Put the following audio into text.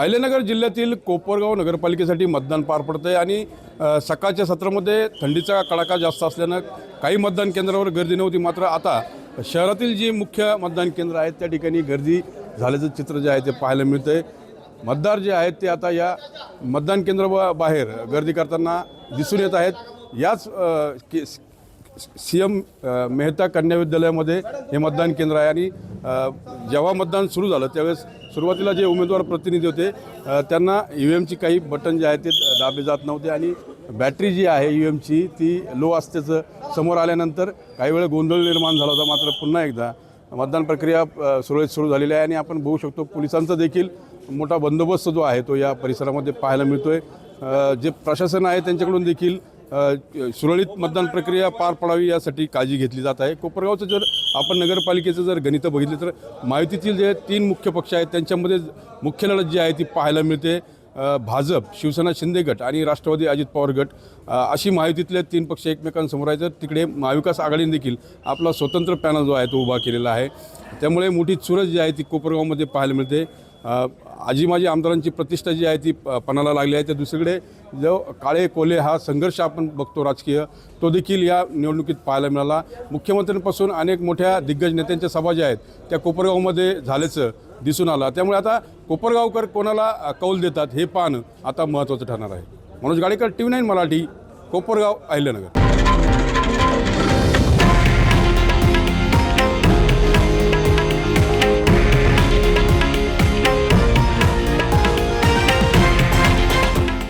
अहिल्यानगर जिल्ह्यातील कोपरगाव नगरपालिकेसाठी मतदान पार पडतं आहे आणि सकाळच्या सत्रामध्ये थंडीचा कडाका जास्त असल्यानं काही मतदान केंद्रावर गर्दी नव्हती मात्र आता शहरातील जी मुख्य मतदान केंद्र आहेत त्या ठिकाणी गर्दी झाल्याचं चित्र जे आहे ते पाहायला मिळतं आहे मतदार जे आहेत ते आता या मतदान केंद्र बाहेर गर्दी करताना दिसून येत आहेत. याच के सी एम मेहता कन्या विद्यालयामध्ये हे मतदान केंद्र आहे आणि जेव्हा मतदान सुरू झालं त्यावेळेस सुरुवातीला जे उमेदवार प्रतिनिधी होते त्यांना ई व्ही एमची काही बटन जे आहे ते दाबले जात नव्हते आणि बॅटरी जी आहे ई व्ही एमची ती लो असल्याचं समोर आल्यानंतर काही वेळ गोंधळ निर्माण झाला होता मात्र पुन्हा एकदा मतदान प्रक्रिया सुरळीत सुरू झालेली आहे आणि आपण बघू शकतो पोलिसांचा देखील मोठा बंदोबस्त जो आहे तो या परिसरामध्ये पाहायला मिळतो आहे जे प्रशासन आहे त्यांच्याकडून देखील सुरळीत मतदान प्रक्रिया पार पडावी यासाठी काळजी घेतली जात आहे. कोपरगावचं जर आपण नगरपालिकेचं जर गणितं बघितलं तर माहितीतील जे तीन मुख्य पक्ष आहेत त्यांच्यामध्ये मुख्य लढत जी आहे ती पाहायला मिळते. भाजप शिवसेना शिंदे गट आणि राष्ट्रवादी अजित पवार गट. अशी माहितीतले तीन पक्ष एकमेकांसमोर आहेत. तर तिकडे महाविकास आघाडीने देखील आपला स्वतंत्र पॅनल जो आहे तो उभा केलेला आहे. त्यामुळे मोठी चुरस जी आहे ती कोपरगावमध्ये पाहायला मिळते. आजी माजी आमदारांची प्रतिष्ठा जी आहे ती पणाला लागली आहे. तर दुसरीकडे जो काळे कोले हा संघर्ष आपण बघतो राजकीय तो देखील या निवडणुकीत पाहायला मिळाला. मुख्यमंत्र्यांपासून अनेक मोठ्या दिग्गज नेत्यांच्या सभा ज्या आहेत त्या कोपरगावमध्ये झाल्याचं दिसून आलं. त्यामुळे आता कोपरगावकर कोणाला कौल देतात हे पाहणं आता महत्त्वाचं ठरणार आहे. Manoj Gadekar T V nine Marathi Kopargaon Ahilyanagar.